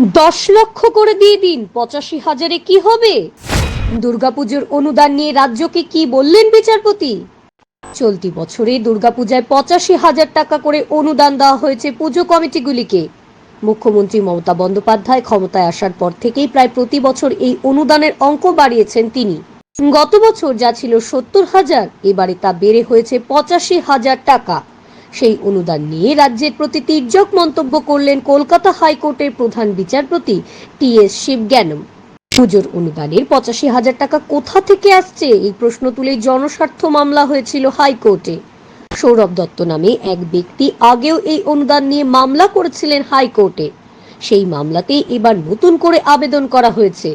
দশ লক্ষ করে দিয়ে দিন, পঁচাশি হাজারে কি হবে? দুর্গাপুজোর অনুদান নিয়ে রাজ্যকে কি বললেন বিচারপতি? চলতি বছরে দুর্গাপূজায় পঁচাশি হাজার টাকা করে অনুদান দেওয়া হয়েছে পুজো কমিটিগুলিকে। মুখ্যমন্ত্রী মমতা বন্দ্যোপাধ্যায় ক্ষমতায় আসার পর থেকেই প্রায় প্রতি বছর এই অনুদানের অঙ্ক বাড়িয়েছেন তিনি। গত বছর যা ছিল সত্তর হাজার, এবারে তা বেড়ে হয়েছে পঁচাশি হাজার টাকা। সেই অনুদান নিয়ে রাজ্যের প্রতি তির্যক মন্তব্য করলেন কলকাতা হাইকোর্টের প্রধান বিচারপতি টি এস শিবজ্ঞানম। পুজোর অনুদানের পঁচাশি হাজার টাকা কোথা থেকে আসছে? এই প্রশ্ন তুলে জনস্বার্থ মামলা হয়েছিল হাইকোর্টে। সৌরভ দত্ত নামে এক ব্যক্তি আগেও এই অনুদান নিয়ে মামলা করেছিলেন হাইকোর্টে। সেই মামলাতে এবার নতুন করে আবেদন করা হয়েছে।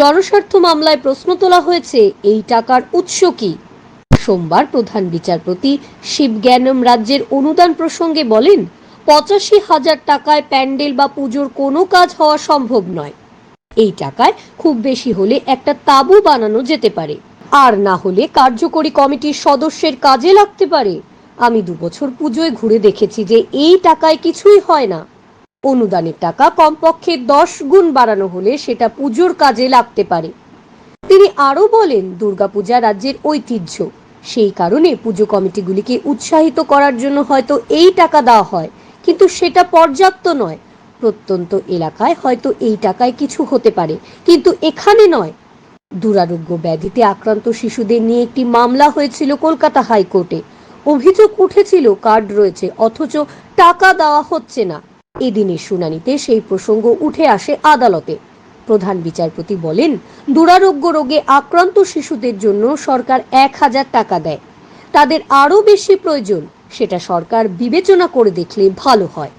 জনস্বার্থ মামলায় প্রশ্ন তোলা হয়েছে, এই টাকার উৎস কি? সোমবার প্রধান বিচারপতি শিবজ্ঞানম রাজ্যের অনুদান প্রসঙ্গে বলেন, পঁচাশি হাজার টাকায় প্যান্ডেল বা পুজোর কোনো কাজ হওয়া সম্ভব নয়। এই টাকায় খুব বেশি হলে একটা তাঁবু বানানো যেতে পারে। আর না হলে কার্যকরী কমিটির সদস্যের কাজে লাগতে পারে। আমি দুবছর পুজোয় ঘুরে দেখেছি যে এই টাকায় কিছুই হয় না। অনুদানের টাকা কমপক্ষে দশ গুণ বাড়ানো হলে সেটা পুজোর কাজে লাগতে পারে। তিনি আরও বলেন, দুর্গাপূজা রাজ্যের ঐতিহ্য। সেই কারণে পুজো কমিটিগুলিকে উৎসাহিত করার জন্য হয়তো এই টাকা দেওয়া হয়, কিন্তু সেটা পর্যাপ্ত নয়। প্রত্যন্ত এলাকায় হয়তো এই টাকায় কিছু হতে পারে, কিন্তু এখানে নয়। দুরারোগ্য ব্যাধিতে আক্রান্ত শিশুদের নিয়ে একটি মামলা হয়েছিল কলকাতা হাইকোর্টে। অভিযোগ উঠেছিল, কার্ড রয়েছে, অথচ টাকা দেওয়া হচ্ছে না। এদিনের শুনানিতে সেই প্রসঙ্গ উঠে আসে আদালতে। প্রধান বিচারপতি বলেন, দুরারোগ্য রোগে আক্রান্ত শিশুদের জন্য সরকার এক হাজার টাকা দেয়। তাদের আরও বেশি প্রয়োজন, সেটা সরকার বিবেচনা করে দেখলে ভালো হয়।